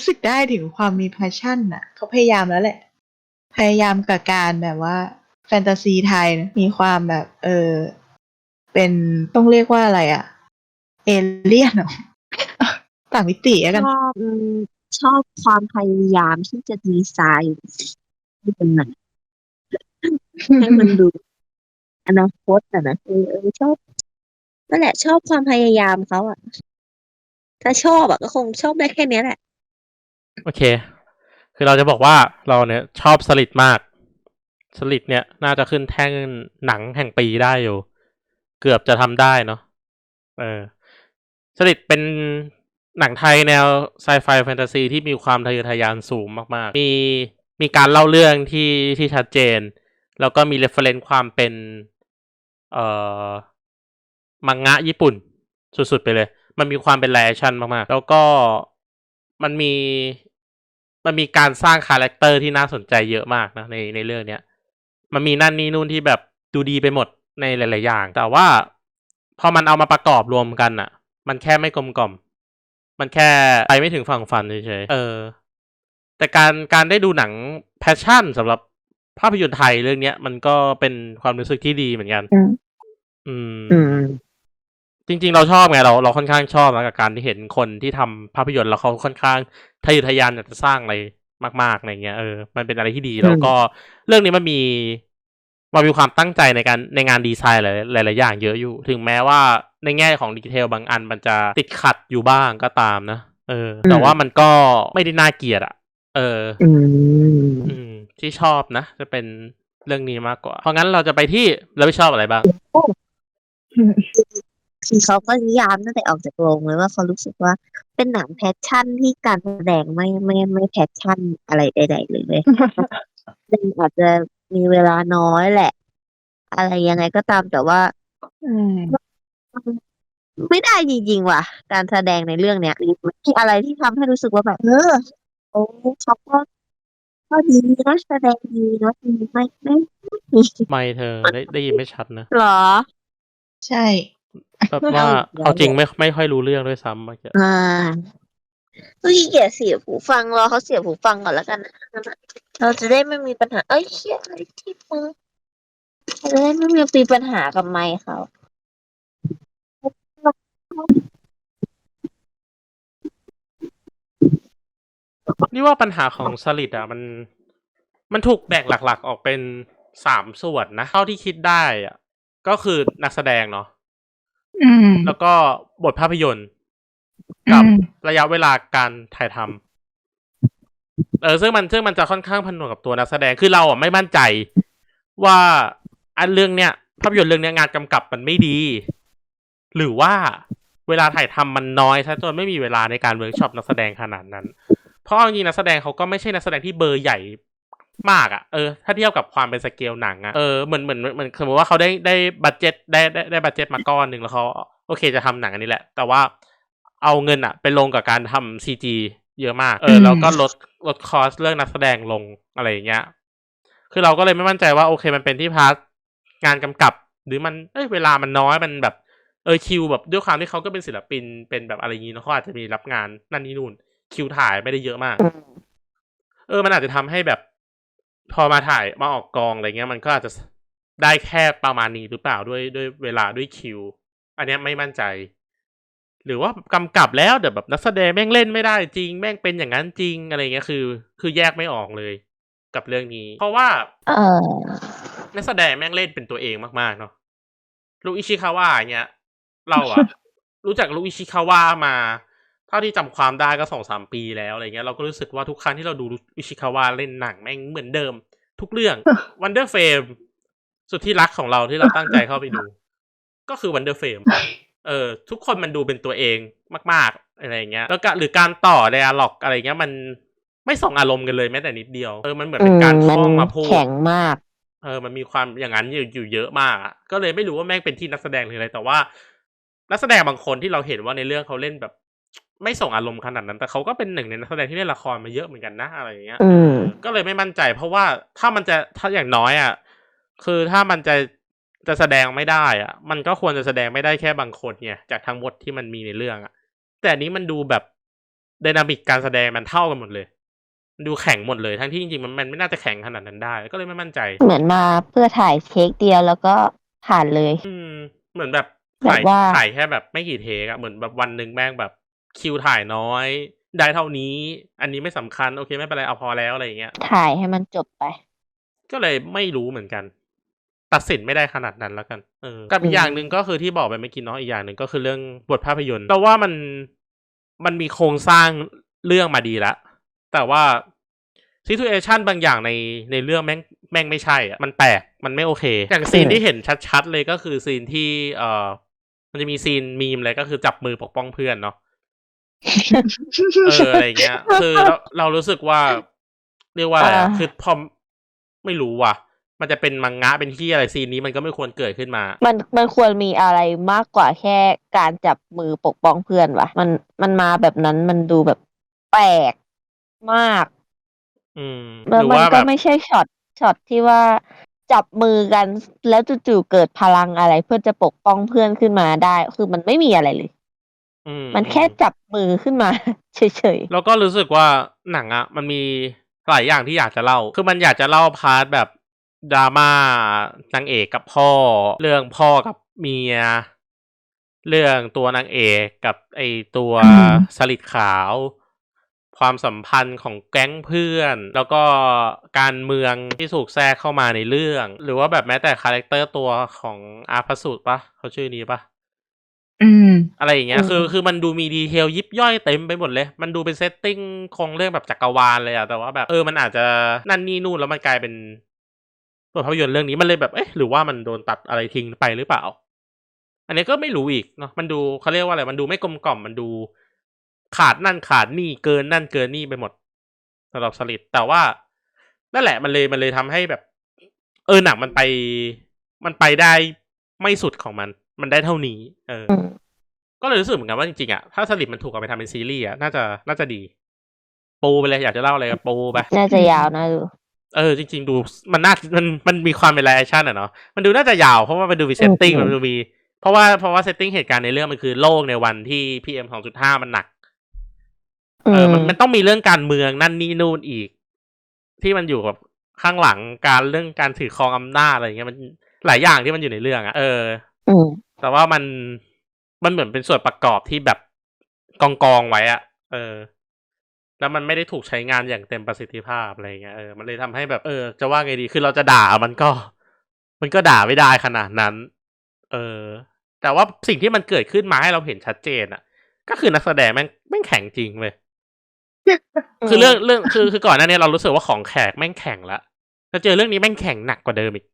รู้สึกได้ถึงความมี passion น่ะ เขาพยายามแล้วแหละ พยายามกับการแบบว่า แฟนตาซีไทยนะมีความแบบ เออ เป็นต้องเรียกว่าอะไรอะเอเลี่ยนเหรอต่างมิติกัน ชอบชอบความพยายามที่จะดีไซน์ให้เป็นหนังให้มันดูอนาคตอะนะเออเออชอบนั่นแหละ ชอบความพยายามเขาอะถ้าชอบอะก็คงชอบได้แค่นี้แหละ โอเค คือเราจะบอกว่าเราเนี่ยชอบสลิดมาก สลิดเนี่ยน่าจะขึ้นแท่งหนังแห่งปีได้อยู่ เกือบจะทำได้เนาะ เออ สลิดเป็นหนังไทยแนวไซไฟแฟนตาซีที่มีความทะเยอทะยานสูงมาก ๆ มีมีการเล่าเรื่องที่ที่ชัดเจน แล้วก็มีเรฟเฟรนซ์ความเป็น เอ่อ มังงะญี่ปุ่น สุด ๆ ไปเลย มันมีความเป็นแรชั่นมาก ๆ แล้วก็มันมี มันมีการสร้างคาแรคเตอร์ที่น่าสนใจเยอะมากนะในในเรื่องเนี้ย มันมีนั่นนี่นู่นที่แบบดูดีไปหมดในหลาย ๆ อย่าง แต่ว่าพอมันเอามาประกอบรวมกันอะมันแค่ไม่กลมกล่อม มันแค่ไปไม่ถึงฝั่งฝันเฉยๆเออ แต่การการได้ดูหนังแพชชั่นสำหรับภาพยนตร์ไทยเรื่องเนี้ย มันก็เป็นความรู้สึกที่ดีเหมือนกัน อืม อืมอืม จริง ๆ เราชอบไงเราเราค่อนข้างชอบนะกับการที่เห็นคนที่ทำภาพยนตร์แล้วเขาค่อนข้างทะเยอทะยานอยากจะสร้างอะไรมากๆอะไรเงี้ยเออมันเป็นอะไรที่ดีอืมแล้วก็เรื่องนี้มันมีมันมีความตั้งใจในการในงานดีไซน์หลายหลายๆอย่างเยอะอยู่ ถึงแม้ว่าในแง่ของดีเทลบางอันมันจะติดขัดอยู่บ้างก็ตามนะเออ แต่ว่ามันก็ไม่ได้น่าเกลียดอะเอออืมอืมที่ชอบนะจะเป็นเรื่องนี้มากกว่า เพราะงั้นเราจะไปที่เราไม่ชอบอะไรบ้าง คือเขาก็นิยามตั้งแต่ออกจากโรงเลยว่าเขารู้สึกว่าเป็นหนังแพชชั่นที่การแสดงไม่ไม่ไม่แพชชั่นอะไรใด ๆ เลยเว้ยเรื่องอาจจะมีเวลาน้อยแหละ อะไรยังไงก็ตามแต่ว่าอืมไม่ได้จริงๆว่ะ การแสดงในเรื่องเนี้ยไม่มีอะไรที่ทำให้รู้สึกว่าแบบเออโอ้เขาก็ก็ดีนะแสดงดีนะไม่ไม่ไม่มีไม่เธอได้ได้ยินไม่ชัดนะหรอ ใช่ แบบว่าเดี๋ยวเอาจริงไม่ไม่ค่อยรู้เรื่องด้วยซ้ำเมื่อกี้อ่าเมื่อกี้เกียเสียบหูฟังรอเขาเสียบหูฟังก่อนแล้วกันนะเราจะได้ไม่มีปัญหา เอ้ยเชี่ยอะไรที่มือเราจะได้ไม่มีปัญหากับไมค์เขานี่ว่าปัญหาของสลิดอะ มัน มันถูกแบ่งหลัก ๆ ออกเป็นสามส่วนนะเท่าที่คิดได้อะ ก็คือนักแสดงเนาะอืม แล้วก็บทภาพยนตร์ กับอืมระยะเวลาการถ่ายทำเออซึ่งมันซึ่งมันจะค่อนข้างพันหนวกกับตัวนักแสดงคือเราอะไม่มั่นใจ ว่าอันเรื่องเนี้ยภาพยนตร์เรื่องเนี้ยงานกำกับมันไม่ดี หรือว่าเวลาถ่ายทำมันน้อยซะจนไม่มีเวลาในการเวิร์กช็อปนักแสดงขนาดนั้น เพราะเอาจริงๆนักแสดงเขาก็ไม่ใช่นักแสดงที่เบอร์ใหญ่ มากอะ่ะเออถ้าเทียบกับความเป็นสเกลหนังอะ่ะเออเหมือนเหมือนเหมือนสมมติว่าเขาได้ได้บัตเจ็ตได้ได้ได้บัตเจ็ตมาก้อนหนึ่งแล้วเขาโอเคจะทำหนังอันนี้แหละ แต่ว่าเอาเงินอะ่ะไปลงกับการทำซีจีเยอะมาก เออแล้วก็ลดลดคอสเรื่องนักแสดงลงอะไรอย่างเงี้ยคือเราก็เลยไม่มั่นใจว่าโอเคมันเป็นที่พาร์ทงานกำกับ หรือมันเอ้ยเวลามันน้อยมันแบบเออคิวแบบด้วยความที่เขาก็เป็นศิลปินเป็นแบบอะไรอย่างนี้เนอะเขาอาจจะมีรับงานนั่นนี่นู่นคิวถ่ายไม่ได้เยอะมาก เออมันอาจจะทำให้แบบ พอมาถ่ายมาออกกองอะไรเงี้ย มันก็อาจจะได้แค่ประมาณนี้หรือเปล่าด้วยด้วยเวลาด้วยคิว อันเนี้ยไม่มั่นใจ หรือว่ากำกับแล้วแต่แบบนักแสดงแม่งเล่นไม่ได้จริง แม่งเป็นอย่างนั้นจริงอะไรเงี้ยคือ คือแยกไม่ออกเลย กับเรื่องนี้ เพราะว่าเออนักแสดงแม่งเล่นเป็นตัวเองมากๆเนาะลูกอิชิคาวะอย่างเงี้ยเราอะรู้จักลูกอิชิคาวะมา เท่าที่จำความได้ก็สองสามปีแล้วอะไรเงี้ยเราก็รู้สึกว่าทุกครั้งที่เราดูลูกอิชิคาวะเล่นหนังแม่งเหมือนเดิม ทุกเรื่องวันเดอร์เฟมสุดที่รักของเราที่เราตั้งใจเข้าไปดู ก็คือวันเดอร์เฟมเออ ทุกคนมันดูเป็นตัวเองมาก ๆ อะไรอย่างเงี้ย แล้วก็หรือการต่อไดอะล็อกอะไรเงี้ยมันไม่ส่งอารมณ์กันเลยแม้แต่นิดเดียวเออมันเหมือนเป็นการท่องมาพูดแข็งมากเออมันมีความอย่างนั้นอยู่อยู่เยอะมากอะก็เลยไม่รู้ว่าแม่งเป็นที่นักแสดงหรืออะไรแต่ว่า นักแสดงบางคนที่เราเห็นว่าในเรื่องเขาเล่นแบบ ไม่ส่งอารมณ์ขนาดนั้น แต่เขาก็เป็นหนึ่งในนักแสดงที่เล่นละครมาเยอะเหมือนกันนะอะไรอย่างเงี้ยอืมเออก็เลยไม่มั่นใจ เพราะว่าถ้ามันจะถ้าอย่างน้อยอะคือถ้ามันจะจะแสดงไม่ได้อะ มันก็ควรจะแสดงไม่ได้แค่บางคนไงจากทั้งหมดที่มันมีในเรื่องอะ แต่อันนี้มันดูแบบไดนามิกการแสดงมันเท่ากันหมดเลยมันดูแข็งหมดเลยทั้งที่จริงๆมันมันไม่น่าจะแข็งขนาดนั้นได้ ก็เลยไม่มั่นใจ เหมือนมาเพื่อถ่ายเทคเดียวแล้วก็ผ่านเลย อืม เหมือนแบบแบบถ่ายว่าถ่ายแค่แบบไม่กี่เทคอะเหมือนแบบวันหนึ่งแม่งแบบ คิวถ่ายน้อย ได้เท่านี้ อันนี้ไม่สำคัญโอเคไม่เป็นไรเอาพอแล้วอะไรอย่างเงี้ย ถ่ายให้มันจบไป ก็เลยไม่รู้เหมือนกัน ตัดสินไม่ได้ขนาดนั้นแล้วกันเออกับอีกอย่างหนึ่งก็คือที่บอกไปเมื่อกี้เนาะอีกอย่างหนึ่งก็คือเรื่องบทภาพยนตร์แต่ว่ามันมันมีโครงสร้างเรื่องมาดีแล้วแต่ว่าซิทูเอชันบางอย่างในในเรื่องแม่งแม่งไม่ใช่อะมันแปลกมันไม่โอเค อย่างซีนที่เห็นชัดๆเลยก็คือซีนที่เอ่อมันจะมีซีนมีมเลยก็คือจับมือปกป้องเพื่อนเนาะ เอออะไรเงี้ย คือเราเรารู้สึกว่า เรียกว่าอะไรอะอ่าคือพอไม่รู้ว่ะ มันจะเป็นมังงะเป็นที่อะไรซีนนี้มันก็ไม่ควรเกิดขึ้นมา มันมันควรมีอะไรมากกว่าแค่การจับมือปกป้องเพื่อนวะมันมันมาแบบนั้นมันดูแบบแปลกมาก อืมหแล้วรือมันว่าก็แบบ ไม่ใช่ช็อตช็อตที่ว่าจับมือกันแล้วจู่ๆเกิดพลังอะไร เพื่อจะปกป้องเพื่อนขึ้นมาได้ คือมันไม่มีอะไรเลย อืมันแค่จับมือขึ้นมา เฉย แล้วก็รู้สึกว่าหนังอะมันมีหลายอย่างที่อยากจะเล่า คือมันอยากจะเล่าพาร์ทแบบดราม่านางเอกกับพ่อ เรื่องพ่อกับเมีย เรื่องตัวนางเอกกับไอตัวอืม สลิดขาว ความสัมพันธ์ของแก๊งเพื่อน แล้วก็การเมืองที่ถูกแทรกเข้ามาในเรื่อง หรือว่าแบบแม้แต่คาแรคเตอร์ตัวของอาร์ตพระสูตรปะเขาชื่อนี้ปะ อืมอะไรอย่างเงี้ยอืมคือคือมันดูมีดีเทลยิบย่อยเต็มไปหมดเลย มันดูเป็นเซตติ้งโครงเรื่องแบบจักรวาลเลยอะแต่ว่าแบบเออมันอาจจะนั่นนี่นู่นแล้วมันกลายเป็นบทภาพยนตร์เรื่องนี้มันเลยแบบเอ๊ะหรือว่ามันโดนตัดอะไรทิ้งไปหรือเปล่า อันนี้ก็ไม่รู้อีกเนาะมันดูเขาเรียกว่าอะไรมันดูไม่กลมกล่อมมันดู ขาดนั่นขาดนี่เกินนั่นเกินนี่ไปหมดสำหรับสลิดแต่ว่านั่นแหละมันเลยมันเลยทำให้แบบ เออหนังมันไป มันไปได้ไม่สุดของมัน มันได้เท่านี้ เออๆอืม ก็เลยรู้สึกเหมือนกันว่าจริงๆอะถ้าสลิดมันถูกเอาไปทำเป็นซีรีส์อะน่าจะน่าจะดี ปูไปเลยอยากจะเล่าอะไรก็ปูไปน่าจะยาวนะดูเออจริง ๆ ดูมันน่ามันมันมีความเป็นไลฟ์แอคชั่นอะเนาะมันดูน่าจะยาวเพราะว่ามันดูมีเซตติ้งอืมมันดูมีเพราะว่าเพราะว่าเซตติ้งเหตุการณ์ในเรื่องมันคือโลกในวันที่พีเอ็มสองจุดห้ามันหนักเออมันมันต้องมีเรื่องการเมืองนั่นนี่นู่นอีก ที่มันอยู่กับข้างหลังการเรื่องการถือครองอำนาจอะไรอย่างเงี้ยมันหลายอย่างที่มันอยู่ในเรื่องอะเอออืมแต่ว่ามัน มันเหมือนเป็นส่วนประกอบที่แบบกองกองๆไว้อะเออ แล้วมันไม่ได้ถูกใช้งานอย่างเต็มประสิทธิภาพอะไรเงี้ยเออมันเลยทำให้แบบเออ จะว่าไงดีคือเราจะด่ามันก็ มันก็ด่าไม่ได้ขนาดนั้น เออ แต่ว่าสิ่งที่มันเกิดขึ้นมาให้เราเห็นชัดเจนอะก็คือนักแสดงแม่งแม่งแข็งจริงเว้ยคือเรื่องเรื่องคือคือก่อนหน้านี้เรารู้สึกว่าของแขกแม่งแข็งละแล้วเจอเรื่องนี้แม่งแข็งหนักกว่าเดิมอีก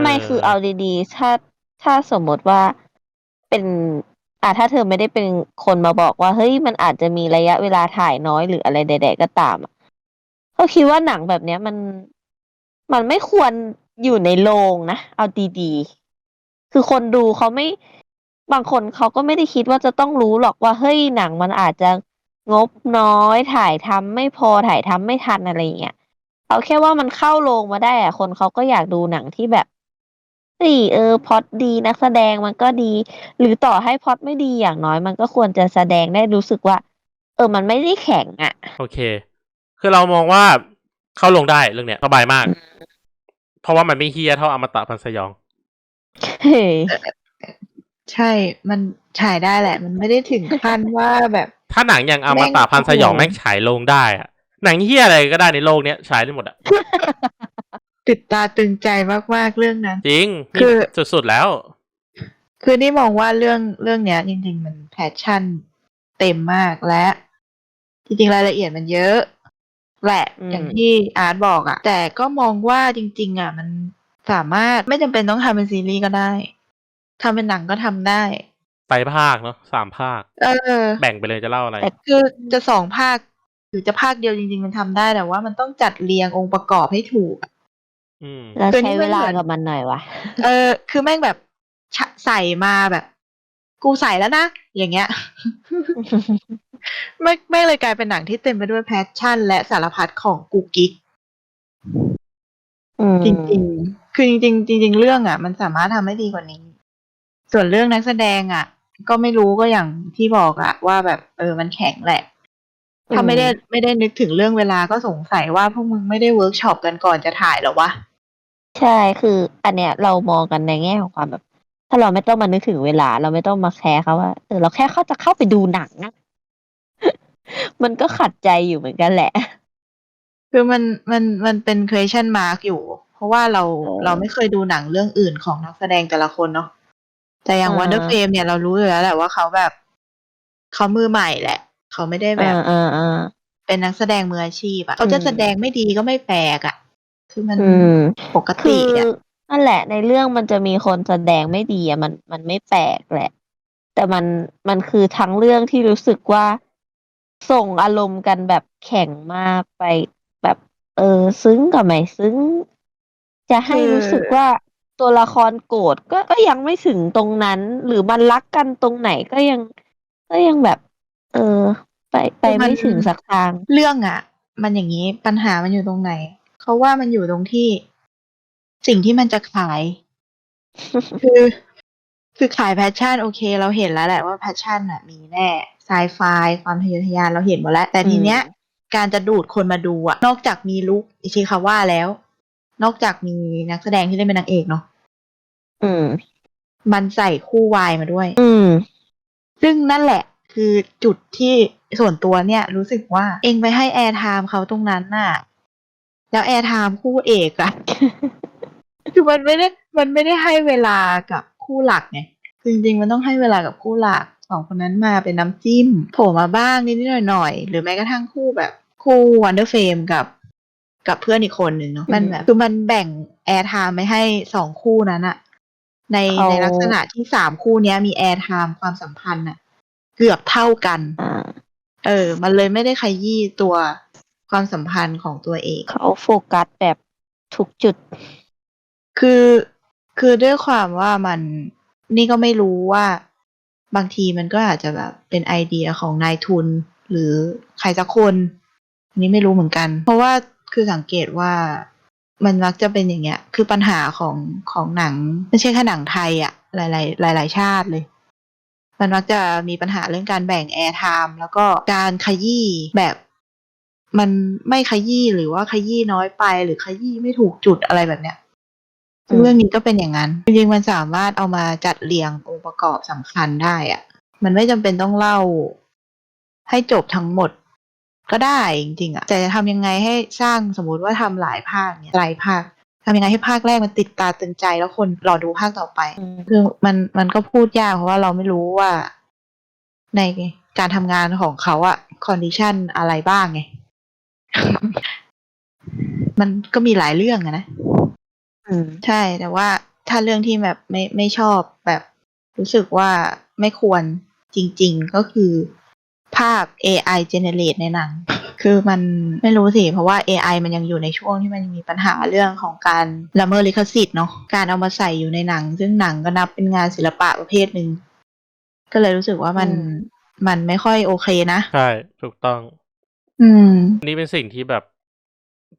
ไม่คือเอาดีๆ ถ้า ถ้าสมมติว่าเป็น อ่าถ้าเธอไม่ได้เป็นคนมาบอกว่า เฮ้ยมันอาจจะมีระยะเวลาถ่ายน้อยหรืออะไรใดๆก็ตามอะก็คิดว่าหนังแบบเนี้ยมันมันไม่ควรอยู่ในโรงนะ เอาดีๆ คือคนดูเขาไม่บางคนเขาก็ไม่ได้คิดว่าจะต้องรู้หรอกว่าเฮ้ยหนังมันอาจจะงบน้อยถ่ายทำไม่พอถ่ายทำไม่ทันอะไรอย่างเงี้ยเอาแค่ว่ามันเข้าโรงมาได้อะคนเขาก็อยากดูหนังที่แบบ สี่เออพล็อตดีนักแสดงมันก็ดี หรือต่อให้พล็อตไม่ดีอย่างน้อย มันก็ควรจะแสดงได้รู้สึกว่า เออมันไม่ได้แข็งอะโอเค คือเรามองว่าเข้าลงได้เรื่องเนี้ยสบายมาก เพราะว่ามันไม่เฮียเท่าอมตะพันสยอง เฮ้ยใช่ มันฉายได้แหละ มันไม่ได้ถึงขั้นว่าแบบ ถ้าหนังอย่างอมตะพันสยองแม่งแม่งฉายลงได้อะหนังเฮียอะไรก็ได้ในโลกเนี้ยฉายได้หมดอะ ติดตาตึงใจมากๆเรื่องนั้น จริงคือนี่สุดๆแล้ว คือนี่มองว่าเรื่องเรื่องเนี้ย จริง ๆ มันแพชชั่นเต็มมากและ จริง ๆ รายละเอียดมันเยอะ แหละอืมอย่างที่อาร์ตบอกอะแต่ก็มองว่าจริง ๆอะมันสามารถไม่จำเป็นต้องทำเป็นซีรีส์ก็ได้ทำเป็นหนังก็ทำได้ไปภาคเนาะสามภาค เออ แบ่งไปเลยจะเล่าอะไรแต่คือจะสองภาคหรือจะภาคเดียวจริง ๆ มันทำได้แต่ว่ามันต้องจัดเรียงองค์ประกอบให้ถูก อะอืมแล้วตัวนี้ใช้มันเวลาเหมือนกับมันหน่อยวะเออ คือแม่งแบบชะใส่มาแบบ กูใส่แล้วนะ อย่างเงี้ยไม่ไม่เลยกลายเป็นหนังที่เต็มไปด้วยแพชชั่น และสารพัดของกูกิ๊กอืมจริงๆ คือจริงๆจริงๆเรื่องอะ มันสามารถทำให้ดีกว่านี้ ส่วนเรื่องนักแสดงอะ ก็ไม่รู้ก็อย่างที่บอกอะว่าแบบเออมันแข็งแหละ ถ้าไม่ได้ไม่ได้นึกถึงเรื่องเวลาก็สงสัยว่าพวกมึงไม่ได้เวิร์กช็อปกันก่อนจะถ่ายเหรอวะ ใช่ คืออันเนี้ยเรามองกันในแง่ของความแบบ ถ้าเราไม่ต้องมานึกถึงเวลา เราไม่ต้องมาแคร์เขาว่าเออเราแค่เขาจะเข้าไปดูหนังอะ มันก็ขัดใจอยู่เหมือนกันแหละ คือมันมันมันเป็น question mark อยู่ เพราะว่าเราเออเราไม่เคยดูหนังเรื่องอื่นของนักแสดงแต่ละคนเนาะแต่อย่างอ่า Wonder Frame เนี่ยเรารู้อยู่แล้วแหละว่าเขาแบบเขามือใหม่แหละ เขาไม่ได้แบบอ่าอ่าอ่าเป็นนักแสดงมืออาชีพอะเขาจะอืมแสดงไม่ดีก็ไม่แปลกอะ คือมันอืมปกคืติออะนั่นแหละ ในเรื่องมันจะมีคนแสดงไม่ดีอะมันมันไม่แปลกแหละ แต่มันมันคือทั้งเรื่องที่รู้สึกว่าส่งอารมณ์กันแบบแข็งมากไปแบบ เออ ซึ้งกับไม่ซึ้ง จะให้รู้สึกว่าตัวละครโกรธก็ก็ยังไม่ถึงตรงนั้น หรือมันรักกันตรงไหนก็ยัง ก็ยังแบบ เออ ไปไปไม่ถึงสักทาง เรื่องอะมันอย่างนี้ปัญหามันอยู่ตรงไหน เขาว่ามันอยู่ตรงที่สิ่งที่มันจะขาย คือคือขายแพชชั่นโอเค เราเห็นแล้วแหละว่าแพชชั่นอะมีแน่ไซไฟความทะเยอทะยานเราเห็นหมดแล้ว แต่ทีเนี้ย การจะดูดคนมาดูอะนอกจากมีลุคอิชิคาว่าแล้ว นอกจากมีนักแสดงที่เล่นเป็นนางเอกเนาะอืม มันใส่คู่วายมาด้วย อืม ซึ่งนั่นแหละ คือจุดที่ส่วนตัวเนี่ย รู้สึกว่า เองไปให้แอร์ไทม์เขาตรงนั้นน่ะ แล้วแอร์ไทม์คู่เอกอะคือมันไม่ได้มันไม่ได้ให้เวลากับคู่หลักไงคือจริงๆมันต้องให้เวลากับคู่หลักสองคนนั้นมาเป็นน้ำจิ้ม โผล่มาบ้างนิดๆหน่อยๆหรือแม้กระทั่งคู่แบบคู่วันเดอร์เฟมกับ กับเพื่อนอีกคนหนึ่งเนาะมันแบบคือมันแบ่งแอร์ไทม์ไม่ให้สองคู่นั้นอะในเขาในลักษณะที่สามคู่เนี้ยมีแอร์ไทม์ความสัมพันธ์อะเกือบเท่ากันอ่าเออ มันเลยไม่ได้ขยี้ตัว ความสัมพันธ์ของตัวเอง เขาโฟกัสแบบทุกจุด คือคือด้วยความว่ามันนี่ก็ไม่รู้ว่าบางทีมันก็อาจจะแบบเป็นไอเดียของนายทุน หรือใครสักคนอันนี้ไม่รู้เหมือนกัน เพราะว่าคือสังเกตว่ามันมักจะเป็นอย่างเงี้ย คือปัญหาของของหนัง ไม่ใช่แค่หนังไทยอะหลายๆหลายๆชาติเลย มันมักจะมีปัญหาเรื่องการแบ่งแอร์ไทม์แล้วก็การขยี้แบบ มันไม่ขยี้หรือว่าขยี้น้อยไป หรือขยี้ไม่ถูกจุดอะไรแบบเนี้ยซึ่งอืมเรื่องนี้ก็เป็นอย่างนั้น จริงๆมันสามารถเอามาจัดเรียงองค์ประกอบสำคัญได้อะมันไม่จำเป็นต้องเล่า ให้จบทั้งหมด ก็ได้จริงๆอะแต่จะทำยังไงให้สร้างสมมุติว่าทำหลายภาคเนี่ยหลายภาคทำยังไงให้ภาคแรกมันติดตาตึงใจแล้วคนรอดูภาคต่อไปอืมคือมันมันก็พูดยากเพราะว่าเราไม่รู้ว่า ในการทำงานของเขาอะคอนดิชันอะไรบ้างไง มันก็มีหลายเรื่องอะนะอืมใช่ แต่ว่าถ้าเรื่องที่แบบไม่ไม่ชอบแบบรู้สึกว่าไม่ควรจริง ๆ ก็คือภาพ AI generate ในหนัง คือมันไม่รู้สิ เพราะว่า AI มันยังอยู่ในช่วงที่มันยังมีปัญหาเรื่องของการละเมิดลิขสิทธิ์เนาะ การเอามาใส่อยู่ในหนัง ซึ่งหนังก็นับเป็นงานศิลปะประเภทหนึ่ง ก็เลยรู้สึกว่ามันอืมมันไม่ค่อยโอเคนะ ใช่ ถูกต้อง อืมอันนี้เป็นสิ่งที่แบบ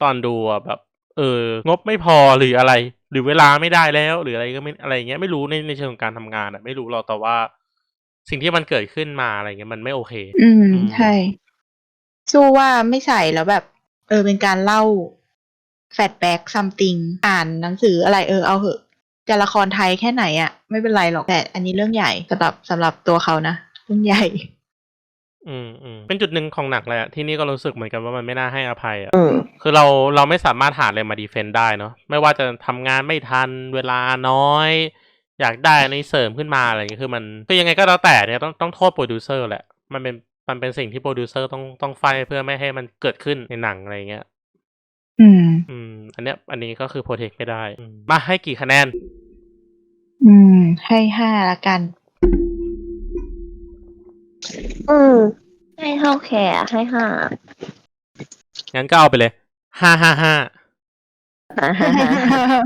ตอนดูอะแบบ เออ งบไม่พอหรืออะไร หรือเวลาไม่ได้แล้ว หรืออะไรก็ไม่อะไรเงี้ยไม่รู้ในในเชิงของการทำงานอะไม่รู้หรอกแต่ว่า สิ่งที่มันเกิดขึ้นมาอะไรเงี้ยมันไม่โอเค อืม อืม ใช่ สู้ว่าไม่ใส่แล้วแบบ เออ เป็นการเล่าแฟดแบ็กซัมติงอ่านหนังสืออะไรเออเอาเหอะจะละครไทยแค่ไหนอะไม่เป็นไรหรอกแต่อันนี้เรื่องใหญ่สำหรับสำหรับตัวเขานะเรื่องใหญ่ อืมอืมเป็นจุดหนึ่งของหนักเลยอะที่นี่ก็รู้สึกเหมือนกันว่ามันไม่น่าให้อภัยอะอืมคือเราเราไม่สามารถหาอะไรมาดีเฟนต์ได้เนาะไม่ว่าจะทำงานไม่ทันเวลาน้อย อยากได้ในเสริมขึ้นมาอะไรอย่างเงี้ยคือมันคือยังไงก็แล้วแต่เนี่ยต้องต้องโทษโปรดิวเซอร์แหละมันเป็นมันเป็นสิ่งที่โปรดิวเซอร์ต้องต้องไฟท์เพื่อไม่ให้มันเกิดขึ้นในหนังอะไรอย่างเงี้ยอืม อืม อันเนี้ยอันนี้ก็คือโปรเทคไม่ได้อืมมาให้กี่คะแนน อืม ให้ห้าละกัน อืม ให้เท่าแค่ให้ห้างั้นก็เอาไปเลยห้าห้าห้าฮ่าฮ่าฮ่า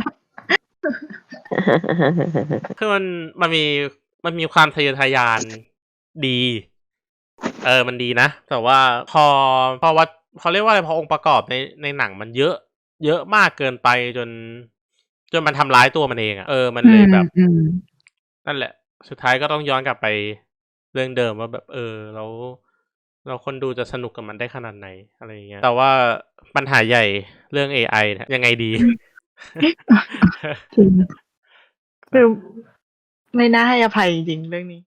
คือมันมันมีมันมีความทะเยอทะยานดี เออมันดีนะ แต่ว่าพอพอว่าเขาเรียกว่าอะไรพอองค์ประกอบในในหนังมันเยอะ เยอะมากเกินไปจน จนมันทำร้ายตัวมันเองอะเออมันเลยแบบอืมนั่นแหละ สุดท้ายก็ต้องย้อนกลับไป เรื่องเดิมว่าแบบเออเราเราคนดูจะสนุกกับมันได้ขนาดไหนอะไรอย่างเงี้ย แต่ว่าปัญหาใหญ่เรื่อง AI เนี่ยยังไงดีจริงคือไม่น่าให้อภัยจริงๆเรื่องนี้